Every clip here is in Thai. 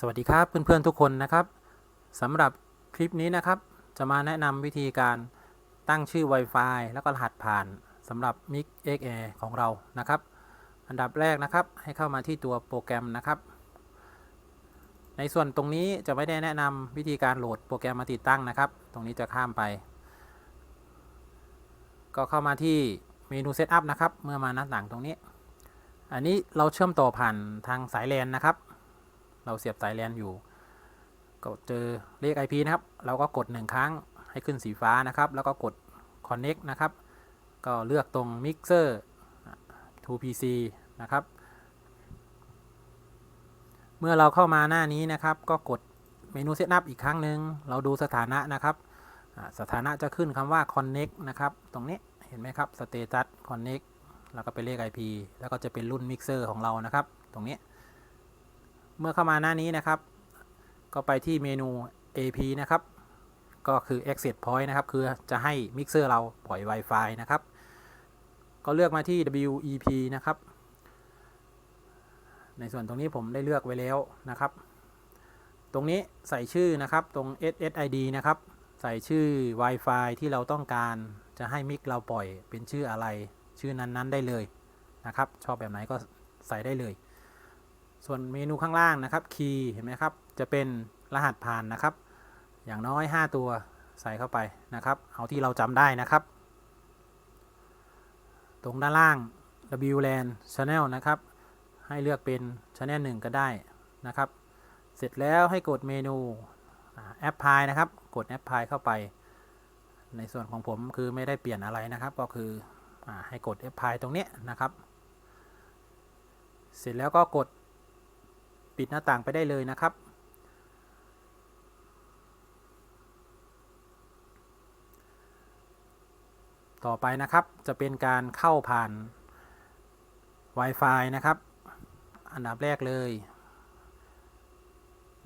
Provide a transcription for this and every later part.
สวัสดีครับเพื่อนๆทุกคนนะครับสำหรับคลิปนี้นะครับ จะมาแนะนำวิธีการตั้งชื่อ Wi-Fi แล้วก็รหัสผ่านสำหรับ Mic XA ของเรานะครับ อันดับแรกนะครับ ให้เข้ามาที่ตัวโปรแกรมนะครับ ในส่วนตรงนี้จะไม่ได้แนะนำวิธีการโหลดโปรแกรมมาติดตั้งนะครับ ตรงนี้จะข้ามไป ก็เข้ามาที่เมนูเซตอัพนะครับ เมื่อมาหน้าต่างตรงนี้ อันนี้เราเชื่อมต่อผ่านทางสายแลนนะครับ เราเสียบสายแลนอยู่ ก็เจอเลข IP นะครับ เราก็กด 1 ครั้งให้ขึ้นสีฟ้านะครับ แล้วก็กด Connect นะครับ ก็เลือกตรง Mixer to PC นะครับ เมื่อเราเข้ามาหน้านี้นะครับ ก็กดเมนู Setup อีกครั้งหนึ่งเราดูสถานะนะครับ สถานะจะขึ้นคำว่า Connect นะครับ ตรงนี้เห็นไหมครับ Status Connect แล้วก็เป็นเลข IP แล้วก็จะเป็นรุ่น Mixer ของเรานะครับ ตรงนี้ เมื่อเข้ามาหน้านี้นะครับ ก็ไปที่เมนู AP นะครับ ก็คือ Access Point นะครับ คือจะให้มิกเซอร์เราปล่อย Wi-Fi นะครับ ก็เลือกมาที่ WEP นะครับ ในส่วนตรงนี้ผมได้เลือกไว้แล้วนะครับ ตรงนี้ใส่ชื่อนะครับ ตรง SSID นะครับ ใส่ชื่อ Wi-Fi ที่เราต้องการจะให้มิกเราปล่อยเป็นชื่ออะไร ชื่อนั้นๆได้เลยนะครับ ชอบแบบไหนก็ใส่ได้เลย ส่วนเมนูข้างล่างนะครับคีย์เห็นไหมครับ จะเป็นรหัสผ่านนะครับ อย่างน้อย 5 ตัวใส่เข้าไปนะครับ เอาที่เราจำได้นะครับ ตรงด้านล่าง WLAN Channel นะครับ ให้เลือกเป็น Channel 1 ก็ได้นะครับ เสร็จแล้วให้กดเมนูแอปพลายนะครับ กดแอปพลายเข้าไป ในส่วนของผมคือไม่ได้เปลี่ยนอะไรนะครับ ก็คืออให้กดแอปพลายตรงนี้นะครับ เสร็จแล้วก็กด ปิดหน้าต่างไปได้เลยนะครับ ต่อไปนะครับจะเป็นการเข้าผ่าน Wi-Fi นะครับ อันดับแรกเลย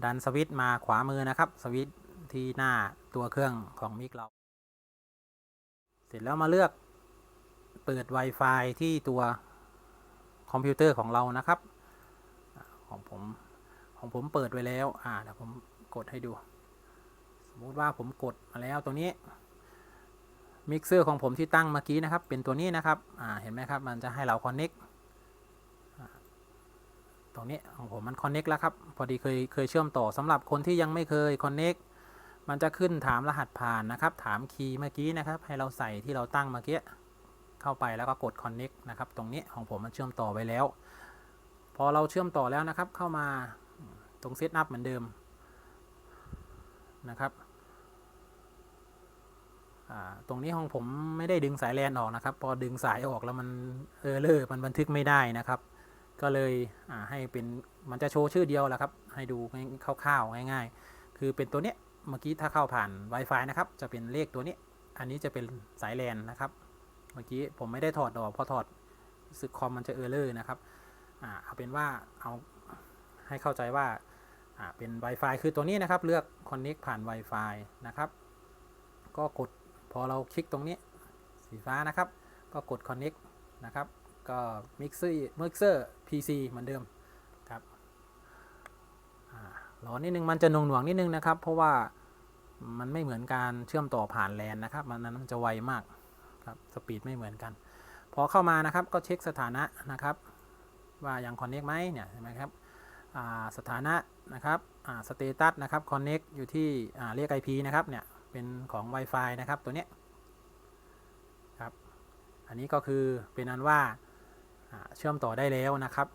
ดันสวิตช์มาขวามือนะครับ สวิตช์ที่หน้าตัวเครื่องของมิกเรา เสร็จแล้วมาเลือกเปิด Wi-Fi ที่ตัวคอมพิวเตอร์ของเรานะครับ ของผมของผมเปิดไว้แล้ว อ่าเดี๋ยวผมกดให้ดู สมมติว่าผมกดมาแล้วตรงนี้มิกเซอร์ของผมที่ตั้งเมื่อกี้นะครับ เป็นตัวนี้นะครับ อ่า เห็นไหมครับ มันจะให้เราคอนเน็กตรงนี้ของผมมันคอนเน็กแล้วครับ พอดีเคยเคยเชื่อมต่อสำหรับคนที่ยังไม่เคยคอนเน็กมันจะขึ้นถามรหัสผ่านนะครับ ถามคีย์เมื่อกี้นะครับ ให้เราใส่ที่เราตั้งเมื่อกี้ เข้าไปแล้วก็กด connect นะครับ ตรงนี้ของผมมันเชื่อมต่อไว้แล้ว พอเราเชื่อมต่อแล้วนะครับ เข้ามาตรงเซตอัพเหมือนเดิมนะครับตรงนี้ของผมไม่ได้ดึงสายแลนออกนะครับ พอดึงสายออกแล้วมันเออเลอร์มันบันทึกไม่ได้นะครับ ก็เลยให้เป็นมันจะโชว์ชื่อเดียวแหละครับ ให้ดูคร่าวๆง่าย ๆ คือเป็นตัวเนี้ยเมื่อกี้ถ้าเข้าผ่าน Wi-Fi นะครับ จะเป็นเลขตัวนี้ อันนี้จะเป็นสายแลนนะครับ เมื่อกี้ผมไม่ได้ถอดออกพอถอดสึกคอมมันจะเออเลอร์นะครับ เอาเป็นว่าเอาให้เข้าใจว่าเป็น Wi-Fi คือตัวนี้นะครับเลือก Connect ผ่าน Wi-Fi นะครับ ก็กดพอเราคลิกตรงนี้สีฟ้านะครับ ก็กด Connect นะครับ ก็ Mixer Mixer PC เหมือนเดิมครับอ่ารอนิดนึงมันจะหน่วงหน่วงนิดนึงนะครับ เพราะว่ามันไม่เหมือนการเชื่อมต่อผ่านแลนนะครับ มันนั้นมันจะไวมากครับสปีดไม่เหมือนกัน พอเข้ามานะครับก็เช็คสถานะนะครับ ว่ายังคอนเน็กไหมเนี่ยเห็นไหมครับสถานะนะครับสเตตัสนะครับคอนเน็กอยู่ที่เรียก IP นะครับเนี่ยเป็นของ Wi-Fi นะครับตัวเนี้ยครับอันนี้ก็คือเป็นอันว่าเชื่อมต่อได้แล้วนะครับ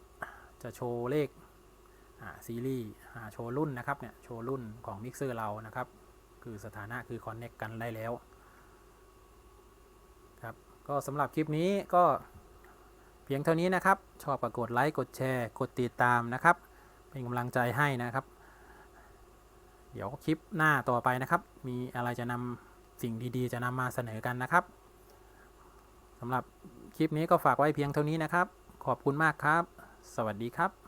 จะโชว์เลขซีรีส์โชว์รุ่นนะครับเนี่ยโชว์รุ่นของมิกเซอร์เรานะครับ คือสถานะคือคอนเน็กกันได้แล้วครับก็สำหรับคลิปนี้ก็ เพียงเท่านี้นะครับ ชอบก็กดไลค์กดแชร์ กดติดตามนะครับ เป็นกำลังใจให้นะครับ เดี๋ยวคลิปหน้าต่อไปนะครับ มีอะไรจะนำสิ่งดีๆ จะนำมาเสนอกันนะครับสำหรับคลิปนี้ก็ฝากไว้เพียงเท่านี้นะครับ ขอบคุณมากครับ สวัสดีครับ